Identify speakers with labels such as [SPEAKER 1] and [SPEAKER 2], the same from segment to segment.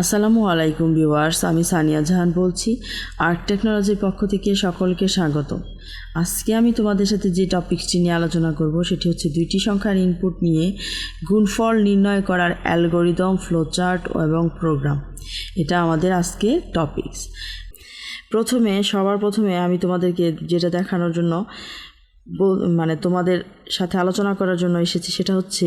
[SPEAKER 1] আসসালামু আলাইকুম ভিউয়ার্স, আমি সানিয়া জাহান বলছি, আর্ট টেকনোলজির পক্ষ থেকে সকলকে স্বাগত। আজকে আমি তোমাদের সাথে যে টপিকসটি নিয়ে আলোচনা করব, সেটি হচ্ছে দুইটি সংখ্যার ইনপুট নিয়ে গুণফল নির্ণয় করার অ্যালগোরিদম ফ্লোচার্ট এবং প্রোগ্রাম এটা আমাদের আজকে টপিকস প্রথমে, সবার প্রথমে আমি তোমাদেরকে যেটা দেখানোর জন্য মানে তোমাদের সাথে আলোচনা করার জন্য এসেছি, সেটা হচ্ছে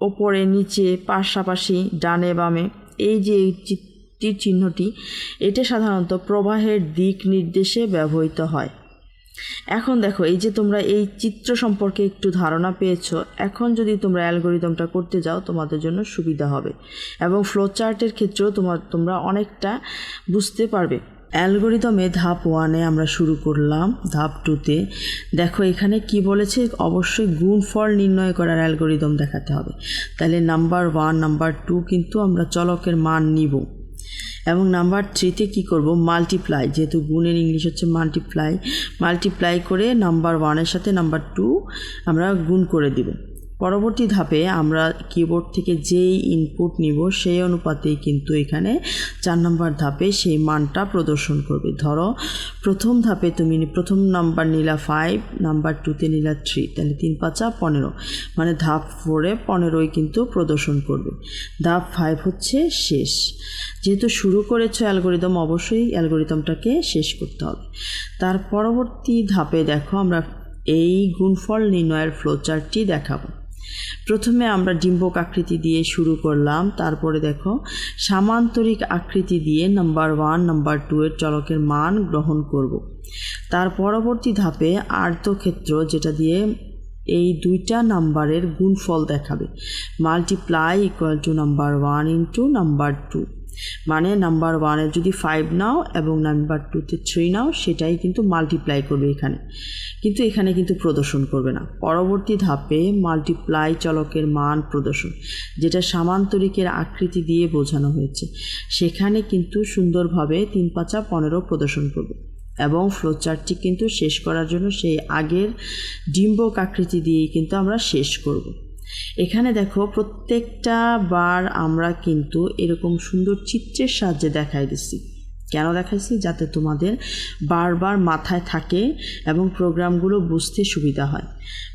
[SPEAKER 1] ওপরে, নিচে, পাশাপাশি, ডানে, বামে, এই যে এই চি- তীর চিহ্নটি এটা সাধারণত প্রবাহের দিক নির্দেশে ব্যবহৃত হয়। এখন দেখো, এই যে তোমরা এই চিত্র সম্পর্কে একটু ধারণা পেয়েছ, এখন যদি তোমরা অ্যালগোরিদমটা করতে যাও, তোমাদের জন্য সুবিধা হবে। এবং ফ্লো চার্টের ক্ষেত্রেও তোমার তোমরা অনেকটা বুঝতে পারবে। অ্যালগোরিদমে ধাপ ওয়ানে আমরা শুরু করলাম, ধাপ টুতে দেখো, এখানে কি বলেছে? অবশ্যই গুণফল নির্ণয় করার অ্যালগোরিদম দেখাতে হবে। তাহলে নাম্বার ওয়ান নাম্বার টু কিন্তু আমরা চলকের মান নিব। এবং নাম্বার থ্রিতে কী করব? মাল্টিপ্লাই যেহেতু গুণের ইংলিশ হচ্ছে মাল্টিপ্লাই মাল্টিপ্লাই করে নাম্বার ওয়ানের সাথে নাম্বার টু আমরা গুণ করে দিব। পরবর্তী ধাপে আমরা কিবোর্ড থেকে যেই ইনপুট নিব, সেই অনুপাতেই কিন্তু এখানে চার নম্বর ধাপে সেই মানটা প্রদর্শন করবে। ধরো, প্রথম ধাপে তুমি প্রথম নাম্বার নিলা ফাইভ নাম্বার টুতে নিলা থ্রি তাহলে তিন পাঁচা পনেরো। মানে ধাপ ফোরে পনেরোই কিন্তু প্রদর্শন করবে। ধাপ ফাইভ হচ্ছে শেষ। যেহেতু শুরু করেছ অ্যালগোরিদম অবশ্যই অ্যালগোরিদমটাকে শেষ করতে হবে। তার পরবর্তী ধাপে দেখো, আমরা এই গুণফল নির্ণয়ের ফ্লোচার্টটি দেখাবো। প্রথমে আমরা ডিম্বক আকৃতি দিয়ে শুরু করলাম, তারপরে দেখো, সামান্তরিক আকৃতি দিয়ে নাম্বার ওয়ান নাম্বার টু এর চলকের মান গ্রহণ করব। তার পরবর্তী ধাপে আর্তক্ষেত্র যেটা দিয়ে এই দুইটা নাম্বারের গুণফল দেখাবে multiply equal to number one into number two মানে নাম্বার ওয়ানের যদি ফাইভ নাও এবং নাম্বার টুতে থ্রি নাও, সেটাই কিন্তু মাল্টিপ্লাই করবে এখানে। কিন্তু এখানে কিন্তু প্রদর্শন করবে না। পরবর্তী ধাপে মাল্টিপ্লাই চলকের মান প্রদর্শন, যেটা সামান্তরিকের আকৃতি দিয়ে বোঝানো হয়েছে। সেখানে কিন্তু সুন্দরভাবে তিন পাঁচা পনেরো প্রদর্শন করবে। এবং ফ্লোচার্টটি কিন্তু শেষ করার জন্য সেই আগের ডিম্বক আকৃতি দিয়েই কিন্তু আমরা শেষ করব। এখানে দেখো প্রত্যেকটা বার আমরা কিন্তু এরকম সুন্দর চিত্রের সাহায্যে দেখাই দিচ্ছি কেন দেখাইছি? যাতে তোমাদের বারবার মাথায় থাকে এবং প্রোগ্রামগুলো বুঝতে সুবিধা হয়।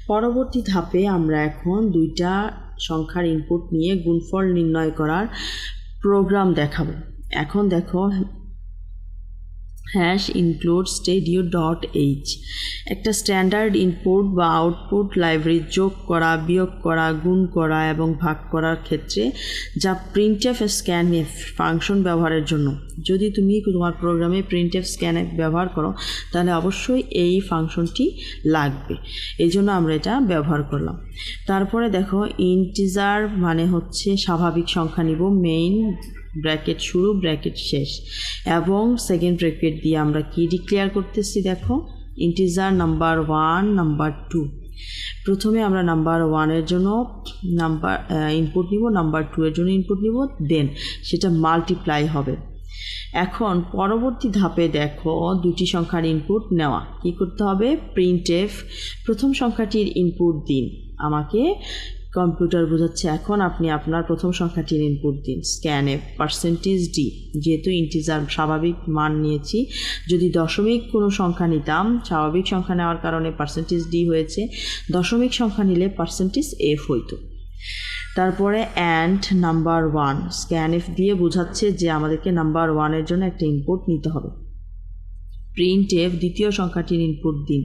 [SPEAKER 1] পরবর্তী ধাপে আমরা এখন দুইটা সংখ্যার ইনপুট নিয়ে গুণফল নির্ণয় করার প্রোগ্রাম দেখাবো। এখন দেখো hash include stdio dot H একটা স্ট্যান্ডার্ড ইনপুট বা আউটপুট লাইব্রেরি যোগ করা, বিয়োগ করা, গুণ করা এবং ভাগ করার ক্ষেত্রে যা প্রিন্টএফ স্ক্যান ফাংশন ব্যবহারের জন্য। যদি তুমি তোমার প্রোগ্রামে প্রিন্টএফ স্ক্যান ব্যবহার করো, তাহলে অবশ্যই এই ফাংশনটি লাগবে। এই জন্য আমরা এটা ব্যবহার করলাম। তারপরে দেখো ইন্টিজার মানে হচ্ছে স্বাভাবিক সংখ্যা নিব মেইন ব্র্যাকেট শুরু, ব্র্যাকেট শেষ। এবং সেকেন্ড ব্র্যাকেট দিয়ে আমরা কি ডিক্লেয়ার করতেছি দেখো? Integer number one number two প্রথমে আমরা নাম্বার ওয়ানের জন্য নাম্বার ইনপুট নিব নাম্বার টু এর জন্য ইনপুট নিব দেন সেটা মাল্টিপ্লাই হবে। এখন পরবর্তী ধাপে দেখো দুটি সংখ্যার ইনপুট নেওয়া। কি করতে হবে? প্রিন্ট এফ প্রথম সংখ্যাটির ইনপুট দিন। আমাকে কম্পিউটার বোঝাচ্ছে, এখন আপনি আপনার প্রথম সংখ্যাটির ইনপুট দিন। স্ক্যান পার্সেন্টেজ ডি যেহেতু ইন্টিজার স্বাভাবিক মান নিয়েছি, যদি দশমিক কোনো সংখ্যা নিতাম, স্বাভাবিক সংখ্যা নেওয়ার কারণে পার্সেন্টেজ ডি হয়েছে, দশমিক সংখ্যা নিলে পার্সেন্টেজ এফ হইতো। তারপরে and number one scan F দিয়ে বোঝাচ্ছে যে আমাদেরকে নাম্বার ওয়ানের জন্য একটা ইনপুট নিতে হবে। প্রিন্ট এফ দ্বিতীয় সংখ্যাটির ইনপুট দিন।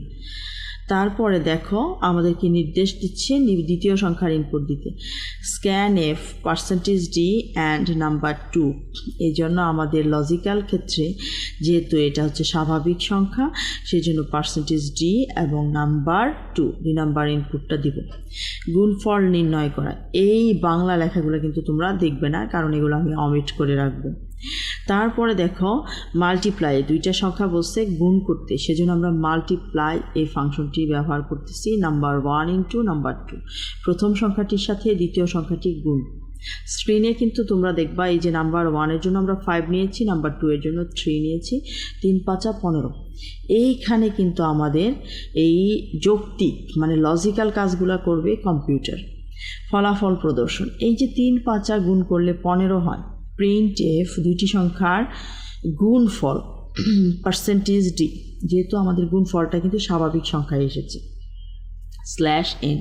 [SPEAKER 1] তারপরে দেখো আমাদেরকে নির্দেশ দিচ্ছে দ্বিতীয় সংখ্যার ইনপুট দিতে। Scan F percentage D and number two এই জন্য আমাদের লজিক্যাল ক্ষেত্রে যেহেতু এটা হচ্ছে স্বাভাবিক সংখ্যা সেই জন্য পার্সেন্টেজ ডি এবং নাম্বার টু দুই নাম্বার ইনপুটটা দিব। গুণফল নির্ণয় করা। এই বাংলা লেখাগুলো কিন্তু তোমরা দেখবে না, কারণ এগুলো আমি অমিট করে রাখব। তারপরে দেখো মাল্টিপ্লাই দুইটা সংখ্যা বলছে গুণ করতে। সেজন্য আমরা মাল্টিপ্লাই এই ফাংশনটি ব্যবহার করতেছি number one into number two প্রথম সংখ্যাটির সাথে দ্বিতীয় সংখ্যাটি গুণ। স্ক্রিনে কিন্তু তোমরা দেখবা, এই যে নাম্বার ওয়ানের জন্য আমরা ফাইভ নিয়েছি নাম্বার টু এর জন্য থ্রি নিয়েছি, তিন পাঁচা পনেরো। এইখানে কিন্তু আমাদের এই যৌক্তিক মানে লজিক্যাল কাজগুলো করবে কম্পিউটার ফলাফল প্রদর্শন। এই যে তিন পাঁচা গুণ করলে পনেরো হয় প্রিন্ট এফ দুইটি সংখ্যার গুণফল পার্সেন্টেজ ডি যেহেতু আমাদের গুণফলটা কিন্তু স্বাভাবিক সংখ্যায় এসেছে স্ল্যাশ এন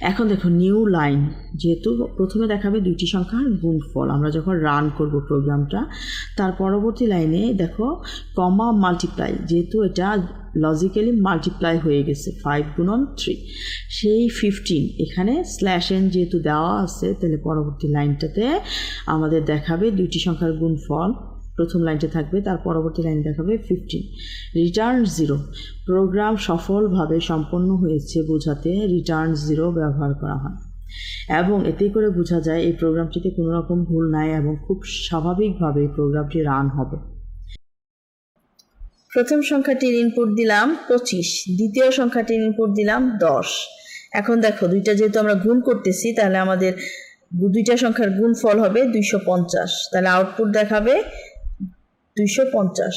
[SPEAKER 1] এখন দেখো নিউ লাইন যেহেতু প্রথমে দেখাবে দুইটি সংখ্যার গুণফল, আমরা যখন রান করব প্রোগ্রামটা তার পরবর্তী লাইনে দেখো, কমা মাল্টিপ্লাই, যেহেতু এটা লজিক্যালি মাল্টিপ্লাই হয়ে গেছে ফাইভ গুণন থ্রি সেই ফিফটিন এখানে স্ল্যাশ এন যেহেতু দেওয়া আছে, তাহলে পরবর্তী লাইনটাতে আমাদের দেখাবে দুইটি সংখ্যার গুণফল। প্রথম লাইনটা থাকবে, তার পরবর্তী লাইন দেখাবে ফিফটিন রিটার্ন জিরো প্রোগ্রাম সফলভাবে সম্পন্ন হয়েছে বোঝাতে রিটার্ন জিরো ব্যবহার করা হয়। এবং এতে করে বোঝা যায় এই প্রোগ্রামটিতে কোনো রকম ভুল নাই এবং খুব স্বাভাবিকভাবে এই প্রোগ্রামটি রান হবে। প্রথম সংখ্যাটির ইনপুট দিলাম পঁচিশ, দ্বিতীয় সংখ্যাটির ইনপুট দিলাম দশ। এখন দেখো, দুইটা যেহেতু আমরা গুণ করতেছি, তাহলে আমাদের দুইটা সংখ্যার গুণ ফল হবে দুইশো পঞ্চাশ। তাহলে আউটপুট দেখাবে দুইশো পঞ্চাশ।